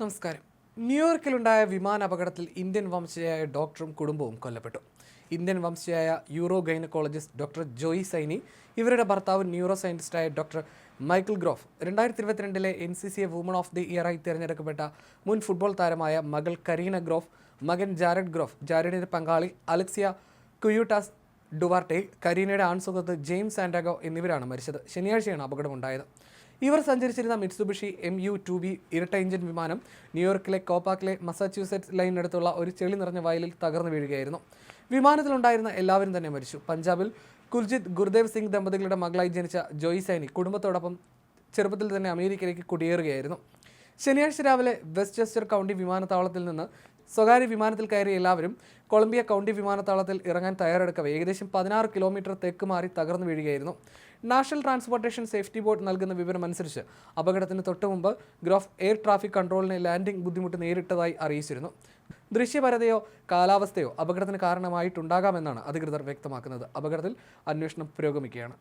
നമസ്കാരം. ന്യൂയോർക്കിലുണ്ടായ വിമാന അപകടത്തിൽ ഇന്ത്യൻ വംശജയായ ഡോക്ടറും കുടുംബവും കൊല്ലപ്പെട്ടു. ഇന്ത്യൻ വംശജയായ euro gynaecologist doctor Joy Saini ഇവരുടെ ഭർത്താവ് ന്യൂറോ സയന്റിസ്റ്റായ ഡോക്ടർ മൈക്കിൾ ഗ്രോഫ് രണ്ടായിരത്തി ഇരുപത്തിരണ്ടിലെ N C C A woman of the ഇയറായി തിരഞ്ഞെടുക്കപ്പെട്ട മുൻ ഫുട്ബോൾ താരമായ മകൾ കരീന ഗ്രോഫ് മകൻ ജാരഡ് ഗ്രോഫ് ജാരഡിന്റെ പങ്കാളി അലക്സിയ കുയൂട്ടാസ് ഡുവാർട്ടെ കരീനയുടെ ആൺസുഖത്ത് ജെയിംസ് ആൻഡാഗോ എന്നിവരാണ് മരിച്ചത്. ശനിയാഴ്ചയാണ് അപകടമുണ്ടായത്. ഇവർ സഞ്ചരിച്ചിരുന്ന Mitsubishi M U two B ഇരട്ട എഞ്ചിൻ വിമാനം ന്യൂയോർക്കിലെ കോപ്പാക്കിലെ മസാച്യൂസെറ്റ്സ് ലൈനിനടുത്തുള്ള ഒരു ചെളി നിറഞ്ഞ വയലിൽ തകർന്നു വീഴുകയായിരുന്നു. വിമാനത്തിലുണ്ടായിരുന്ന എല്ലാവരും തന്നെ മരിച്ചു. പഞ്ചാബിൽ കുൽജിത് ഗുർദേവ് സിംഗ് ദമ്പതികളുടെ മകളായി ജനിച്ച ജോയി സൈനി കുടുംബത്തോടൊപ്പം ചെറുപ്പത്തിൽ തന്നെ അമേരിക്കയിലേക്ക് കുടിയേറുകയായിരുന്നു. ശനിയാഴ്ച രാവിലെ വെസ്റ്റ്ചെസ്റ്റർ കൗണ്ടി വിമാനത്താവളത്തിൽ നിന്ന് സ്വകാര്യ വിമാനത്തിൽ കയറിയ എല്ലാവരും കൊളംബിയ കൗണ്ടി വിമാനത്താവളത്തിൽ ഇറങ്ങാൻ തയ്യാറെടുക്കവേ ഏകദേശം പതിനാറ് കിലോമീറ്റർ തെക്ക് മാറി തകർന്നു വീഴുകയായിരുന്നു. നാഷണൽ ട്രാൻസ്പോർട്ടേഷൻ സേഫ്റ്റി ബോർഡ് നൽകുന്ന വിവരം അനുസരിച്ച് അപകടത്തിന് തൊട്ട് മുമ്പ് ഗ്രോഫ് എയർ ട്രാഫിക് കൺട്രോളിനെ ലാൻഡിംഗ് ബുദ്ധിമുട്ട് നേരിട്ടതായി അറിയിച്ചിരുന്നു. ദൃശ്യപരതയോ കാലാവസ്ഥയോ അപകടത്തിന് കാരണമായിട്ടുണ്ടാകാമെന്നാണ് അധികൃതർ വ്യക്തമാക്കുന്നത്. അപകടത്തിൽ അന്വേഷണം പുരോഗമിക്കുകയാണ്.